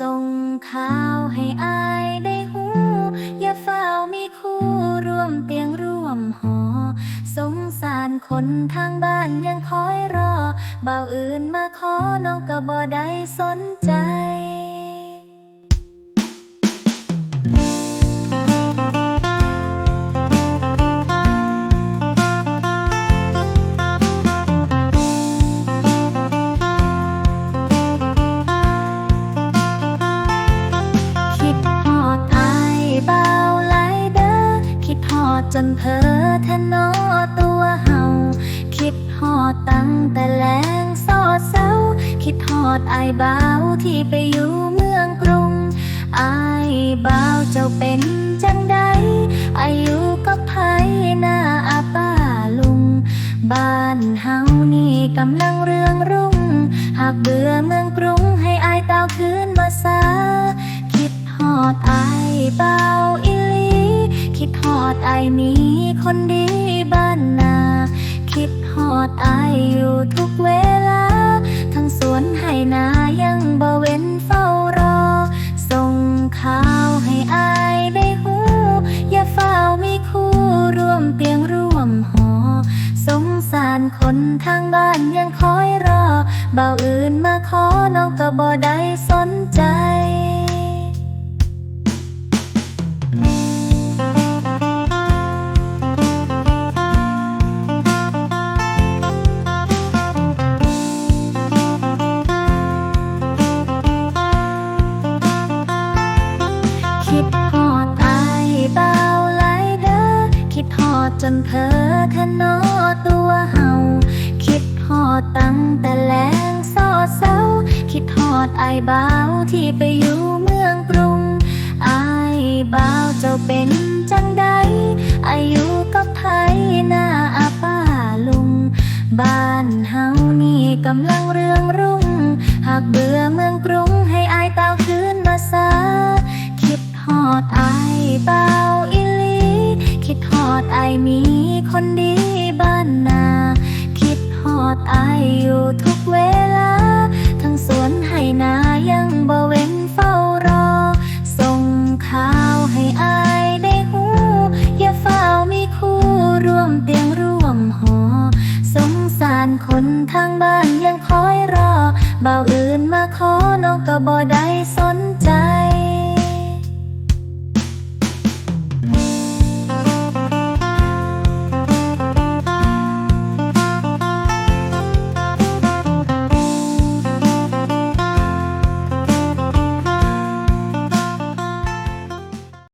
ส่งข่าวให้อายได้หูอย่าเฝ้ามีคู่ร่วมเตียงร่วมหอ สงสารคนทางบ้านยังคอยรอเบาอื่นมาขอน้องก็บ่ได้สนใจ จนเพ้อทนนอตัวเฮาคิดฮอดตั้งแต่แลงสอดเศร้าคิดฮอดอายเบาที่ไปอยู่เมืองกรุงอายเบาเจ้าเป็นจังใดอายุกับไผหน้าอาป้าลุง บ้านเฮานี่กำลังเรืองรุ่ง หากเบื่อเมืองกรุงให้อายเต้าคืนมาซาคิดฮอดอายเบาอีหลีคิ ดฮอดอมีคนดีบ้านนา คิดฮอดไออยู่ทุกเวลา ทั้งสวนให้นายังบ่เว้นเฝ้ารอ ส่งข่าวให้อายได้หู อย่าเฝ้ามีคู่ร่วมเตียงร่วมหอ สงสารคนทางบ้านยังคอยรอ เบาอื่นมาขอน้องก็บ่ได้สนใจ จนเพอแทนนอตัวเฮาคิดฮอดตั้งแต่แลงสอดเศร้าคิดฮอดไอายเบาที่ไปอยู่เมืองกรุงไอายเบาเจ้าเป็นจังใดอายุกับไผหน้าอาป้าลุง บ้านเฮานี่กำลังเรืองรุ่ง หากเบื่อเมืองกรุงให้อายเต้าคืนมาซาคิดฮอดอเบาอี มีคนดีบ้านนา คิดฮอดอายอยู่ทุกเวลา ทั้งสวนให้นายังบ่เว้นเฝ้ารอ ส่งข่าวให้อายได้หูอย่าเฝ้ามีคู่ร่วมเตียงร่วมหอ สงสารคนทางบ้านยังคอยรอเบาอื่นมาขอน้องก็บ่ได้สนใจ